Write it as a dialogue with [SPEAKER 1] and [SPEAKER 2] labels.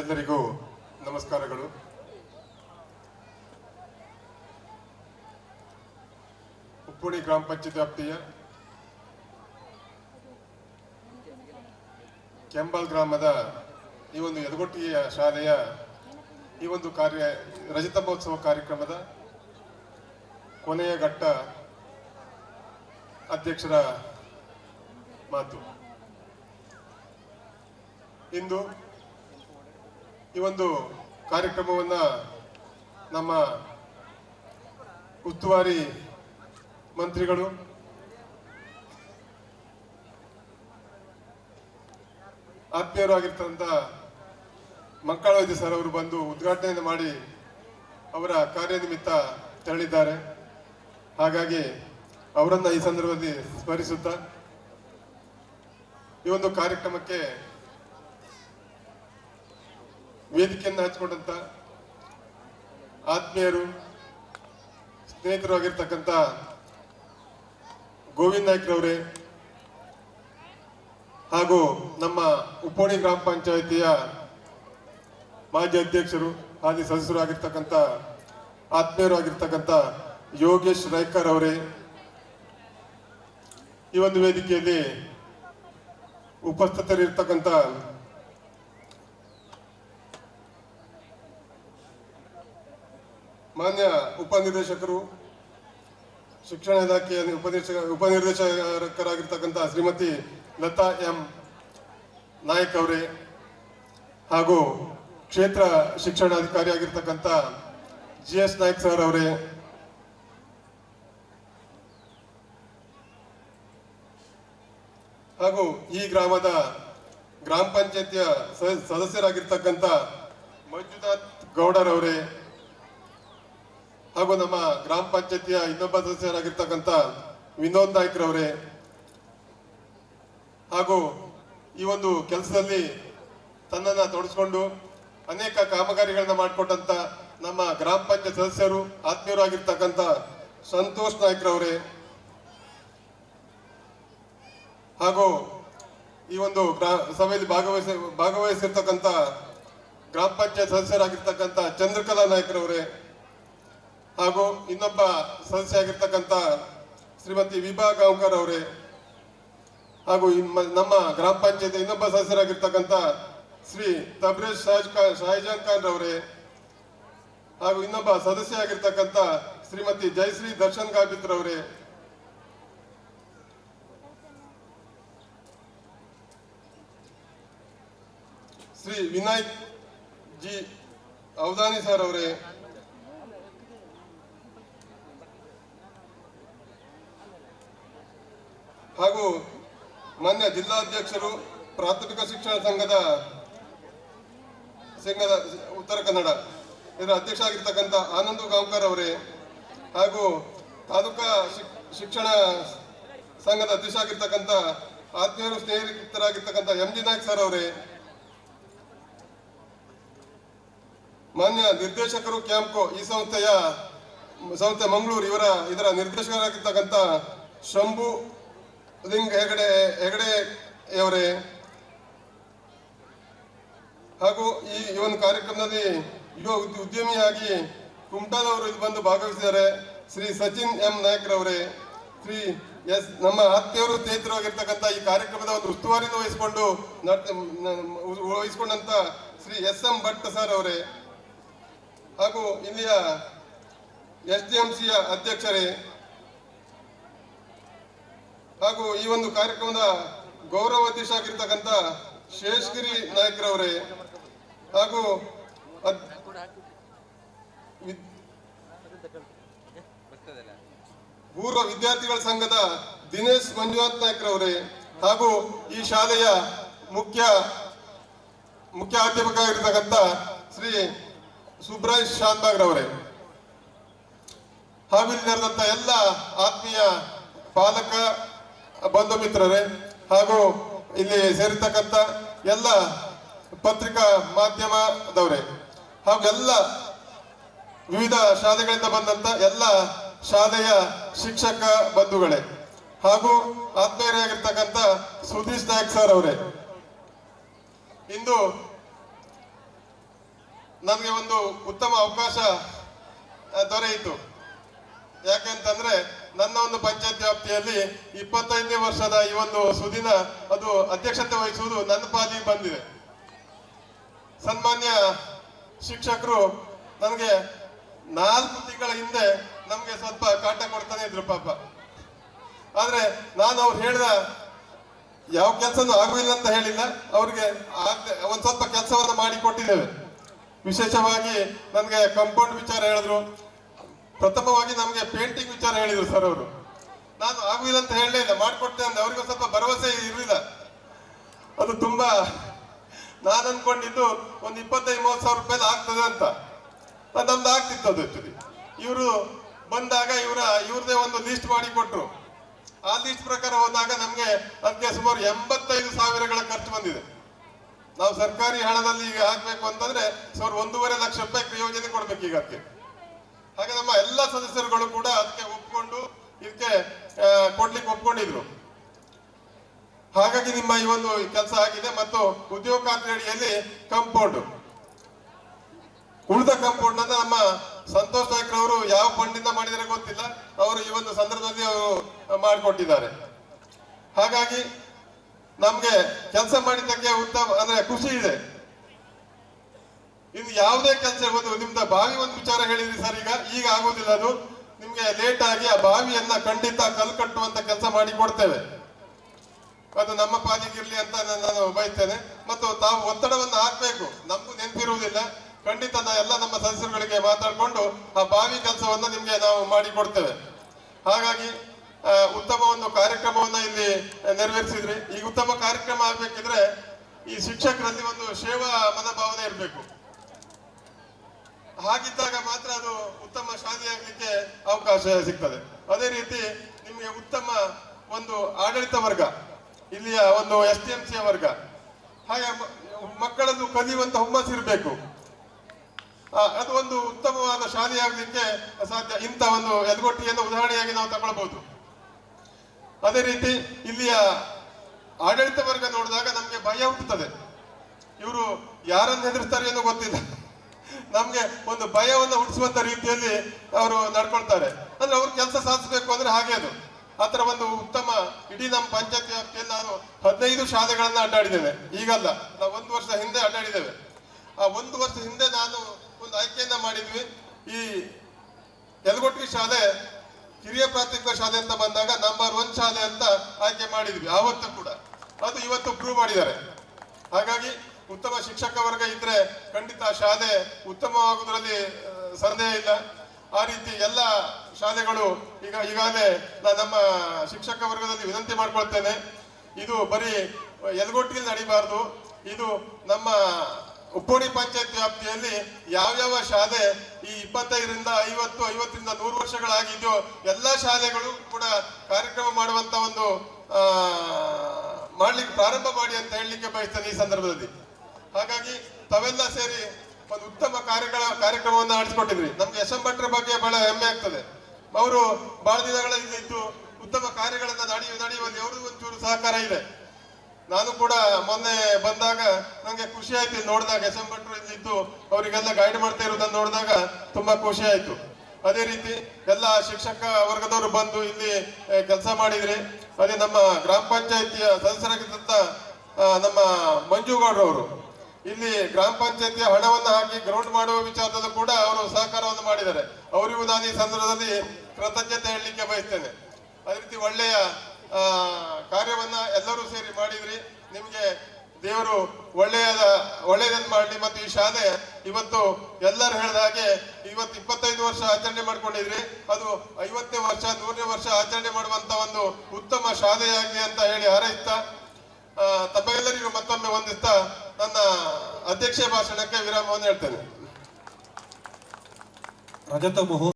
[SPEAKER 1] ಎಲ್ಲರಿಗೂ ನಮಸ್ಕಾರಗಳು. ಉಪ್ಪುಣಿ ಗ್ರಾಮ ಪಂಚಾಯತ್ ವ್ಯಾಪ್ತಿಯ ಕೆಂಬಲ್ ಗ್ರಾಮದ ಈ ಒಂದು ಯದಗೊಟ್ಟಿಯ ಶಾಲೆಯ ಈ ಒಂದು ಕಾರ್ಯ ರಜತ ಮಹೋತ್ಸವ ಕಾರ್ಯಕ್ರಮದ ಕೊನೆಯ ಘಟ್ಟ ಅಧ್ಯಕ್ಷರ ಮಾತು. ಇಂದು ಈ ಒಂದು ಕಾರ್ಯಕ್ರಮವನ್ನು ನಮ್ಮ ಉಸ್ತುವಾರಿ ಮಂತ್ರಿಗಳು ಆತ್ಮೀಯರಾಗಿರ್ತಕ್ಕಂಥ ಮಕ್ಕಳ ವೈದ್ಯ ಸರ್ ಅವರು ಬಂದು ಉದ್ಘಾಟನೆಯನ್ನು ಮಾಡಿ ಅವರ ಕಾರ್ಯನಿಮಿತ್ತ ತೆರಳಿದ್ದಾರೆ. ಹಾಗಾಗಿ ಅವರನ್ನು ಈ ಸಂದರ್ಭದಲ್ಲಿ ಸ್ಮರಿಸುತ್ತಾ ಈ ಒಂದು ಕಾರ್ಯಕ್ರಮಕ್ಕೆ ವೇದಿಕೆಯನ್ನು ಹಚ್ಕೊಂಡಂತ ಆತ್ಮೀಯರು ಸ್ನೇಹಿತರು ಆಗಿರ್ತಕ್ಕಂಥ ಗೋವಿಂದ ನಾಯ್ಕರವರೇ ಹಾಗೂ ನಮ್ಮ ಉಪ್ಪೋಣಿ ಗ್ರಾಮ ಪಂಚಾಯಿತಿಯ ಮಾಜಿ ಅಧ್ಯಕ್ಷರು, ಹಾಗೆ ಸದಸ್ಯರು ಆಗಿರ್ತಕ್ಕಂಥ ಆತ್ಮೀಯರು ಆಗಿರ್ತಕ್ಕಂಥ ಯೋಗೇಶ್ ರಾಯ್ಕರ್ ಅವರೇ, ಈ ಒಂದು ವೇದಿಕೆಯಲ್ಲಿ ಉಪಸ್ಥಿತರಿರ್ತಕ್ಕಂಥ ಮಾನ್ಯ ಉಪನಿರ್ದೇಶಕರು, ಶಿಕ್ಷಣ ಇಲಾಖೆಯ ಉಪನಿರ್ದೇಶಕ ಉಪನಿರ್ದೇಶಕರಾಗಿರ್ತಕ್ಕಂಥ ಶ್ರೀಮತಿ ಲತಾ ಎಂ. ನಾಯಕ್ ಅವರೇ ಹಾಗೂ ಕ್ಷೇತ್ರ ಶಿಕ್ಷಣಾಧಿಕಾರಿ ಆಗಿರ್ತಕ್ಕಂಥ ಜಿ ಎಸ್ ನಾಯಕ್ ಸರ್ ಅವರೇ, ಹಾಗೂ ಈ ಗ್ರಾಮದ ಗ್ರಾಮ ಪಂಚಾಯತಿಯ ಸದಸ್ಯರಾಗಿರ್ತಕ್ಕಂಥ ಮಂಜುನಾಥ್ ಗೌಡರವರೇ ಹಾಗೂ ನಮ್ಮ ಗ್ರಾಮ ಪಂಚಾಯತಿಯ ಇನ್ನೊಬ್ಬ ಸದಸ್ಯರಾಗಿರ್ತಕ್ಕಂಥ ವಿನೋದ್ ನಾಯ್ಕರವರೇ, ಹಾಗೂ ಈ ಒಂದು ಕೆಲಸದಲ್ಲಿ ತನ್ನನ್ನ ತೊಡಸ್ಕೊಂಡು ಅನೇಕ ಕಾಮಗಾರಿಗಳನ್ನ ಮಾಡಿಕೊಟ್ಟಂತ ನಮ್ಮ ಗ್ರಾಮ ಪಂಚಾಯತ್ ಸದಸ್ಯರು ಆತ್ಮೀಯರಾಗಿರ್ತಕ್ಕಂಥ ಸಂತೋಷ್ ನಾಯ್ಕರವರೇ, ಹಾಗೂ ಈ ಒಂದು ಸಭೆಯಲ್ಲಿ ಭಾಗವಹಿಸಿ, ಭಾಗವಹಿಸಿರ್ತಕ್ಕಂಥ ಗ್ರಾಮ ಪಂಚಾಯತ್ ಸದಸ್ಯರಾಗಿರ್ತಕ್ಕಂಥ ಚಂದ್ರಕಲಾ ನಾಯ್ಕರವರೇ ಹಾಗೂ ಇನ್ನೊಬ್ಬ ಸದಸ್ಯ ಆಗಿರ್ತಕ್ಕಂಥ ಶ್ರೀಮತಿ ವಿಭಾ ಗಾಂವ್ಕರ್ ಅವರೇ, ಹಾಗೂ ನಮ್ಮ ಗ್ರಾಮ ಪಂಚಾಯತ್ ಇನ್ನೊಬ್ಬ ಸದಸ್ಯರಾಗಿರ್ತಕ್ಕಂಥ ಶ್ರೀ ತಬ್ರೇಜ್ ಶಾಜ್ ಶಾಹಿಜಾನ್ ಖಾನ್ ರವರೇ, ಹಾಗೂ ಇನ್ನೊಬ್ಬ ಸದಸ್ಯ ಆಗಿರ್ತಕ್ಕಂಥ ಶ್ರೀಮತಿ ಜಯಶ್ರೀ ದರ್ಶನ್ ಅವರೇ ಶ್ರೀ ವಿನಾಯಕ್ ಜಿ ಅವಧಾನಿ ಸರ್ ಅವರೇ ಹಾಗೂ ಮಾನ್ಯ ಜಿಲ್ಲಾಧ್ಯಕ್ಷರು ಪ್ರಾಥಮಿಕ ಶಿಕ್ಷಣ ಸಂಘದ ಸಂಘದ ಉತ್ತರ ಕನ್ನಡ, ಇದರ ಅಧ್ಯಕ್ಷ ಆಗಿರ್ತಕ್ಕಂಥ ಆನಂದ್ ಗಾಂವ್ಕರ್ ಅವರೇ ಹಾಗೂ ತಾಲೂಕಾ ಶಿಕ್- ಶಿಕ್ಷಣ ಸಂಘದ ಅಧ್ಯಕ್ಷ ಆಗಿರ್ತಕ್ಕಂಥ ಆತ್ಮೀಯರು ಸ್ನೇಹಿತರಾಗಿರ್ತಕ್ಕಂಥ ಎಂ ಜಿ ನಾಯ್ಕ್ ಸರ್ ಅವರೇ, ಮಾನ್ಯ ನಿರ್ದೇಶಕರು ಕ್ಯಾಂಪ್ಕೋ ಈ ಸಂಸ್ಥೆಯ, ಸಂಸ್ಥೆ ಮಂಗಳೂರು ಇವರ ಇದರ ನಿರ್ದೇಶಕರಾಗಿರ್ತಕ್ಕಂಥ ಶಂಭು ಲಿಂಗ್ ಹೆಗಡೆ ಹೆಗಡೆ ಅವರೇ ಹಾಗೂ ಈ ಒಂದು ಕಾರ್ಯಕ್ರಮದಲ್ಲಿ ಯುವ ಉದ್- ಉದ್ಯಮಿಯಾಗಿ ಕುಮಟಾದವರು ಇಲ್ಲಿ ಬಂದು ಭಾಗವಹಿಸಿದ್ದಾರೆ. ಶ್ರೀ ಸಚಿನ್ ಎಂ ನಾಯಕ್ರವರೇ ಶ್ರೀ ಎಸ್, ನಮ್ಮ ಆತ್ಮೀಯರು ಸ್ನೇಹಿತರಾಗಿರ್ತಕ್ಕಂಥ ಈ ಕಾರ್ಯಕ್ರಮದ ಒಂದು ಉಸ್ತುವಾರಿ ವಹಿಸಿಕೊಂಡು ವಹಿಸಿಕೊಂಡಂತ Shri S M Bhat sir ಅವರೇ. ಹಾಗೂ ಇಲ್ಲಿಯ ಎಸ್ ಡಿ ಎಂ ಸಿಯ ಅಧ್ಯಕ್ಷರೇ. ಹಾಗೂ ಈ ಒಂದು ಕಾರ್ಯಕ್ರಮದ ಗೌರವ ಅಧ್ಯಕ್ಷ ಆಗಿರ್ತಕ್ಕಂಥ ಶೇಷಗಿರಿ ನಾಯಕರವರೇ ಹಾಗೂ ಪೂರ್ವ ವಿದ್ಯಾರ್ಥಿಗಳ ಸಂಘದ ದಿನೇಶ್ ಮಂಜುನಾಥ್ ನಾಯಕರವರೇ ಹಾಗೂ ಈ ಶಾಲೆಯ ಮುಖ್ಯ ಮುಖ್ಯ ಅಧ್ಯಾಪಕ ಆಗಿರ್ತಕ್ಕಂಥ ಶ್ರೀ ಸುಬ್ರಾಯ್ ಶಾಂತಾಗ್ರವರೇ. ರವರೇ ಹಾಗೂ ಇಲ್ಲಿ ಎಲ್ಲ ಆತ್ಮೀಯ ಪಾಲಕ ಬಂಧು ಮಿತ್ರರೇ, ಹಾಗೂ ಇಲ್ಲಿ ಸೇರಿರ್ತಕ್ಕಂಥ ಎಲ್ಲ ಪತ್ರಿಕಾ ಮಾಧ್ಯಮದವರೇ, ಹಾಗೂ ಎಲ್ಲ ವಿವಿಧ ಶಾಲೆಗಳಿಂದ ಬಂದಂತ ಎಲ್ಲ ಶಾಲೆಯ ಶಿಕ್ಷಕ ಬಂಧುಗಳೇ, ಹಾಗೂ ಆತ್ಮೀಯರಾಗಿರ್ತಕ್ಕಂಥ ಸುದೀಶ್ ನಾಯಕ್ ಸರ್ ಅವರೇ. ಇಂದು ನನಗೆ ಒಂದು ಉತ್ತಮ ಅವಕಾಶ ದೊರೆಯಿತು. ಯಾಕೆಂತಂದ್ರೆ ನನ್ನ ಒಂದು ಪಂಚಾಯತ್ ವ್ಯಾಪ್ತಿಯಲ್ಲಿ ಇಪ್ಪತ್ತೈದನೇ ವರ್ಷದ ಈ ಒಂದು ಸುದಿನ ಅದು ಅಧ್ಯಕ್ಷತೆ ವಹಿಸುವುದು ನನ್ನ ಪಾಲಿಗೆ ಬಂದಿದೆ. ಸನ್ಮಾನ್ಯ ಶಿಕ್ಷಕರು, ನನಗೆ ನಾಲ್ಕು ತಿಂಗಳ ಹಿಂದೆ ನಮಗೆ ಸ್ವಲ್ಪ ಕಾಟ ಕೊಡ್ತಾನೆ ಇದ್ರು ಪಾಪ. ಆದ್ರೆ ನಾನು ಅವ್ರು ಹೇಳಿದ ಯಾವ ಕೆಲಸನೂ ಆಗುವಿಲ್ಲ ಅಂತ ಹೇಳಿಲ್ಲ. ಅವ್ರಿಗೆ ಒಂದ್ ಸ್ವಲ್ಪ ಕೆಲಸವನ್ನ ಮಾಡಿ ಕೊಟ್ಟಿದ್ದೇವೆ. ವಿಶೇಷವಾಗಿ ನನಗೆ ಕಂಪೌಂಡ್ ವಿಚಾರ ಹೇಳಿದ್ರು. ಪ್ರಥಮವಾಗಿ ನಮಗೆ ಪೇಂಟಿಂಗ್ ವಿಚಾರ ಹೇಳಿದ್ರು ಸರ್ ಅವರು. ನಾನು ಆಗುವುದಿಲ್ಲ ಅಂತ ಹೇಳಲೇ ಇಲ್ಲ, ಮಾಡ್ಕೊಡ್ತೇನೆ ಅಂದ್ರೆ ಅವ್ರಿಗೂ ಸ್ವಲ್ಪ ಭರವಸೆ ಇರಲಿಲ್ಲ. ಅದು ತುಂಬಾ ನಾನು ಅನ್ಕೊಂಡಿದ್ದು ಒಂದು ಇಪ್ಪತ್ತೈದು, ಮೂವತ್ತು ಸಾವಿರ ರೂಪಾಯಿ ಆಗ್ತದೆ ಅಂತ. ನಮ್ದು ಆಗ್ತಿತ್ತು ಅದು ಆಕ್ಚುಲಿ ಇವರು ಬಂದಾಗ ಇವರ, ಇವ್ರದೇ ಒಂದು ಲಿಸ್ಟ್ ಮಾಡಿ ಕೊಟ್ಟರು ಆ ಲಿಸ್ಟ್ ಪ್ರಕಾರ ಹೋದಾಗ ನಮಗೆ ಅದಕ್ಕೆ ಸುಮಾರು ಎಂಬತ್ತೈದು ಸಾವಿರಗಳ ಖರ್ಚು ಬಂದಿದೆ. ನಾವು ಸರ್ಕಾರಿ ಹಣದಲ್ಲಿ ಈಗ ಹಾಕ್ಬೇಕು ಅಂತಂದ್ರೆ ಸುಮಾರು ಒಂದೂವರೆ ಲಕ್ಷ ರೂಪಾಯಿ ಯೋಜನೆ ಕೊಡ್ಬೇಕು ಈಗ ಅದಕ್ಕೆ ಹಾಗೆ ನಮ್ಮ ಎಲ್ಲ ಸದಸ್ಯರುಗಳು ಕೂಡ ಅದಕ್ಕೆ ಒಪ್ಕೊಂಡು, ಇದಕ್ಕೆ ಕೊಡ್ಲಿಕ್ಕೆ ಒಪ್ಕೊಂಡಿದ್ರು. ಹಾಗಾಗಿ ನಿಮ್ಮ ಈ ಒಂದು ಕೆಲಸ ಆಗಿದೆ ಮತ್ತು ಉದ್ಯೋಗ ಖಾತ್ರಿ ಅಡಿಯಲ್ಲಿ ಕಂಪೌಂಡ್ ಉಳಿದ ಕಂಪೌಂಡ್ ಅನ್ನ ನಮ್ಮ ಸಂತೋಷ್ ನಾಯ್ಕ ಅವರು ಯಾವ ಫಂಡಿಂದ ಮಾಡಿದರೆ ಗೊತ್ತಿಲ್ಲ. ಅವರು ಈ ಒಂದು ಸಂದರ್ಭದಲ್ಲಿ ಅವರು ಮಾಡಿಕೊಟ್ಟಿದ್ದಾರೆ. ಹಾಗಾಗಿ ನಮ್ಗೆ ಕೆಲಸ ಮಾಡಿದ್ದಕ್ಕೆ ಉತ್ತಮ, ಅಂದ್ರೆ ಖುಷಿ ಇದೆ. ಇನ್ನು ಯಾವುದೇ ಕೆಲಸ ಇರ್ಬೋದು ನಿಮ್ದ ಬಾವಿ ಒಂದು ವಿಚಾರ ಹೇಳಿದ್ರಿ ಸರ್. ಈಗ ಈಗ ಆಗೋದಿಲ್ಲ ಅದು. ನಿಮ್ಗೆ ಲೇಟ್ ಆಗಿ ಆ ಬಾವಿಯನ್ನ ಖಂಡಿತ ಕಲ್ ಕಟ್ಟುವಂತ ಕೆಲಸ ಮಾಡಿ ಕೊಡ್ತೇವೆ. ಅದು ನಮ್ಮ ಪಾಲಿಗಿರ್ಲಿ ಅಂತ ನಾನು- ನಾನು ಬಯಸ್ತೇನೆ. ಮತ್ತು ತಾವು ಒತ್ತಡವನ್ನು ಹಾಕ್ಬೇಕು. ನಮಗೂ ನೆನಪಿರುವುದಿಲ್ಲ. ಖಂಡಿತ ನಾ ಎಲ್ಲ ನಮ್ಮ ಸದಸ್ಯರುಗಳಿಗೆ ಮಾತಾಡಿಕೊಂಡು ಆ ಬಾವಿ ಕೆಲಸವನ್ನ ನಿಮ್ಗೆ ನಾವು ಮಾಡಿ ಕೊಡ್ತೇವೆ. ಹಾಗಾಗಿ ಉತ್ತಮ ಒಂದು ಕಾರ್ಯಕ್ರಮವನ್ನ ಇಲ್ಲಿ ನೆರವೇರಿಸಿದ್ರಿ. ಈ ಉತ್ತಮ ಕಾರ್ಯಕ್ರಮ ಆಗ್ಬೇಕಿದ್ರೆ ಈ ಶಿಕ್ಷಕರಲ್ಲಿ ಒಂದು ಸೇವಾ ಮನೋಭಾವನೆ ಇರಬೇಕು. ಹಾಗಿದ್ದಾಗ ಮಾತ್ರ ಅದು ಉತ್ತಮ ಶಾದಿಯಾಗಲಿಕ್ಕೆ ಅವಕಾಶ ಸಿಗ್ತದೆ. ಅದೇ ರೀತಿ ನಿಮಗೆ ಉತ್ತಮ ಒಂದು ಆಡಳಿತ ವರ್ಗ, ಇಲ್ಲಿಯ ಒಂದು ಎಸ್ ಟಿ ಎಂ ಸಿ ವರ್ಗ, ಹಾಗೆ ಮಕ್ಕಳನ್ನು ಕಲಿಯುವಂತ ಹುಮ್ಮಸ್ ಇರಬೇಕು. ಅದು ಒಂದು ಉತ್ತಮವಾದ ಶಾಲೆಯಾಗಲಿಕ್ಕೆ ಸಾಧ್ಯ ಇಂಥ ಒಂದು ಎಲ್ಗೊಟ್ಟಿಯನ್ನು ಉದಾಹರಣೆಯಾಗಿ ನಾವು ತಗೊಳ್ಬಹುದು. ಅದೇ ರೀತಿ ಇಲ್ಲಿಯ ಆಡಳಿತ ವರ್ಗ ನೋಡಿದಾಗ ನಮಗೆ ಭಯ ಹುಟ್ಟುತ್ತದೆ. ಇವರು ಯಾರನ್ನು ಹೆದರ್ತಾರೆ ಏನೋ ಗೊತ್ತಿಲ್ಲ. ನಮ್ಗೆ ಒಂದು ಭಯವನ್ನು ಹುಟ್ಟಿಸುವಂತ ರೀತಿಯಲ್ಲಿ ಅವರು ನಡ್ಕೊಳ್ತಾರೆ. ಅಂದ್ರೆ ಅವ್ರ ಕೆಲಸ ಸಾಧಿಸಬೇಕು ಅಂದ್ರೆ ಹಾಗೆ ಅದು. ಆತರ ಒಂದು ಉತ್ತಮ, ಇಡೀ ನಮ್ಮ ಪಂಚಾಯತ್ ನಾನು ಹದಿನೈದು ಶಾಲೆಗಳನ್ನ ಅಡ್ಡಾಡಿದ್ದೇವೆ ಈಗಲ್ಲ, ನಾವು ಒಂದು ವರ್ಷ ಹಿಂದೆ ಅಡ್ಡಾಡಿದ್ದೇವೆ. ಆ ಒಂದು ವರ್ಷ ಹಿಂದೆ ನಾನು ಒಂದು ಆಯ್ಕೆಯನ್ನ ಮಾಡಿದ್ವಿ. ಈ ಯಲಗೊಟ್ಟಿ ಶಾಲೆ ಹಿರಿಯ ಪ್ರಾಥಮಿಕ ಶಾಲೆ ಅಂತ ಬಂದಾಗ ನಂಬರ್ ಒನ್ ಶಾಲೆ ಅಂತ ಆಯ್ಕೆ ಮಾಡಿದ್ವಿ. ಆವತ್ತು ಕೂಡ. ಅದು ಇವತ್ತು ಪ್ರೂವ್ ಮಾಡಿದ್ದಾರೆ. ಹಾಗಾಗಿ ಉತ್ತಮ ಶಿಕ್ಷಕ ವರ್ಗ ಇದ್ರೆ ಖಂಡಿತ ಶಾಲೆ ಉತ್ತಮವಾಗುವುದರಲ್ಲಿ ಸಂದೇಹ ಇಲ್ಲ. ಆ ರೀತಿ ಎಲ್ಲ ಶಾಲೆಗಳು ಈಗ, ಈಗಾಗಲೇ ನಾನು ನಮ್ಮ ಶಿಕ್ಷಕ ವರ್ಗದಲ್ಲಿ ವಿನಂತಿ ಮಾಡ್ಕೊಳ್ತೇನೆ. ಇದು ಬರೀ ಎಲ್ಗೊಟ್ಟಿಗೆ ನಡಿಬಾರ್ದು. ಇದು ನಮ್ಮ ಉಪ್ಪೋಣಿ ಪಂಚಾಯತ್ ವ್ಯಾಪ್ತಿಯಲ್ಲಿ ಯಾವ್ಯಾವ ಶಾಲೆ ಈ ಇಪ್ಪತ್ತೈದರಿಂದ ಐವತ್ತು, ಐವತ್ತರಿಂದ ನೂರು ವರ್ಷಗಳಾಗಿದೆಯೋ ಎಲ್ಲ ಶಾಲೆಗಳು ಕೂಡ ಕಾರ್ಯಕ್ರಮ ಮಾಡುವಂತ ಒಂದು ಮಾಡ್ಲಿಕ್ಕೆ ಪ್ರಾರಂಭ ಮಾಡಿ ಅಂತ ಹೇಳಲಿಕ್ಕೆ ಬಯಸ್ತೇನೆ ಈ ಸಂದರ್ಭದಲ್ಲಿ. ಹಾಗಾಗಿ ತಾವೆಲ್ಲ ಸೇರಿ ಒಂದು ಉತ್ತಮ ಕಾರ್ಯಗಳ ಕಾರ್ಯಕ್ರಮವನ್ನು ನಡೆಸಿಕೊಟ್ಟಿದ್ರಿ ನಮ್ಗೆ ಎಸ್ ಎಂ ಭಟ್ರ ಬಗ್ಗೆ ಬಹಳ ಹೆಮ್ಮೆ ಆಗ್ತದೆ. ಅವರು ಬಹಳ ದಿನಗಳ ಇದ್ದು ಉತ್ತಮ ಕಾರ್ಯಗಳನ್ನ ನಡೆಯುವ ನಡೆಯುವಲ್ಲಿ ಅವ್ರದ್ದು ಒಂಚೂರು ಸಹಕಾರ ಇದೆ. ನಾನು ಕೂಡ ಮೊನ್ನೆ ಬಂದಾಗ ನಂಗೆ ಖುಷಿ ಆಯ್ತು ನೋಡಿದಾಗ ಎಸ್ ಎಂ ಭಟ್ರು ಇಲ್ಲಿದ್ದು ಅವರಿಗೆಲ್ಲ ಗೈಡ್ ಮಾಡ್ತಾ ಇರೋದನ್ನ ನೋಡಿದಾಗ ತುಂಬಾ ಖುಷಿ ಆಯ್ತು. ಅದೇ ರೀತಿ ಎಲ್ಲ ಶಿಕ್ಷಕ ವರ್ಗದವರು ಬಂದು ಇಲ್ಲಿ ಕೆಲಸ ಮಾಡಿದ್ರಿ. ಅದೇ ನಮ್ಮ ಗ್ರಾಮ ಪಂಚಾಯತಿಯ ಸದಸ್ಯರಾಗಿದ್ದಂತ ನಮ್ಮ ಮಂಜುಗೌಡ್ರವರು. ಇಲ್ಲಿ ಗ್ರಾಮ ಪಂಚಾಯತಿ ಹಣವನ್ನು ಹಾಕಿ ಗ್ರೌಂಡ್ ಮಾಡುವ ವಿಚಾರದಲ್ಲೂ ಕೂಡ ಅವರು ಸಹಕಾರವನ್ನು ಮಾಡಿದ್ದಾರೆ. ಅವರಿಗೂ ನಾನು ಈ ಸಂದರ್ಭದಲ್ಲಿ ಕೃತಜ್ಞತೆ ಹೇಳಲಿಕ್ಕೆ ಬಯಸ್ತೇನೆ. ಅದೇ ರೀತಿ ಒಳ್ಳೆಯ ಕಾರ್ಯವನ್ನ ಎಲ್ಲರೂ ಸೇರಿ ಮಾಡಿದ್ರಿ. ನಿಮಗೆ ದೇವರು ಒಳ್ಳೆಯದ ಒಳ್ಳೆಯದನ್ನು ಮಾಡಲಿ. ಮತ್ತು ಈ ಶಾಲೆ ಇವತ್ತು ಎಲ್ಲರೂ ಹೇಳಿದ ಹಾಗೆ ಇವತ್ತು ಇಪ್ಪತ್ತೈದು ವರ್ಷ ಆಚರಣೆ ಮಾಡ್ಕೊಂಡಿದ್ರಿ. ಅದು ಐವತ್ತನೇ ವರ್ಷ, ನೂರನೇ ವರ್ಷ ಆಚರಣೆ ಮಾಡುವಂತ ಒಂದು ಉತ್ತಮ ಶಾಲೆಯಾಗಿದೆ ಅಂತ ಹೇಳಿ ಹಾರೈಸ್ತಾ ಎಲ್ಲರಿಗೂ ಮತ್ತೊಮ್ಮೆ ವಂದಿಸ್ತಾ ನನ್ನ ಅಧ್ಯಕ್ಷ ಭಾಷಣಕ್ಕೆ ವಿರಾಮವನ್ನು ಹೇಳ್ತೇನೆ.
[SPEAKER 2] ರಜತ ಮಹೋ